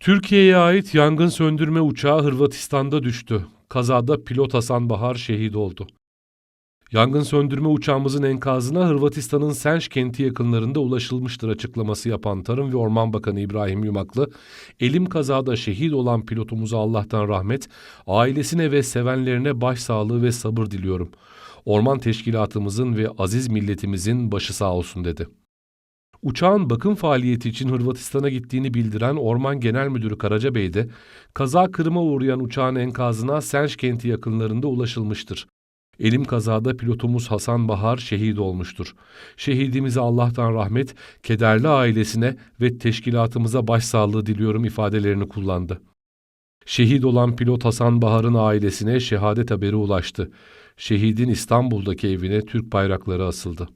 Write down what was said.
Türkiye'ye ait yangın söndürme uçağı Hırvatistan'da düştü. Kazada pilot Hasan Bahar şehit oldu. Yangın söndürme uçağımızın enkazına Hırvatistan'ın Senj kenti yakınlarında ulaşılmıştır açıklaması yapan Tarım ve Orman Bakanı İbrahim Yumaklı, elim kazada şehit olan pilotumuza Allah'tan rahmet, ailesine ve sevenlerine başsağlığı ve sabır diliyorum. Orman teşkilatımızın ve aziz milletimizin başı sağ olsun dedi. Uçağın bakım faaliyeti için Hırvatistan'a gittiğini bildiren Orman Genel Müdürü Karacabey de kaza kırıma uğrayan uçağın enkazına Senj kenti yakınlarında ulaşılmıştır. Elim kazada pilotumuz Hasan Bahar şehit olmuştur. Şehidimize Allah'tan rahmet, kederli ailesine ve teşkilatımıza başsağlığı diliyorum ifadelerini kullandı. Şehit olan pilot Hasan Bahar'ın ailesine şehadet haberi ulaştı. Şehidin İstanbul'daki evine Türk bayrakları asıldı.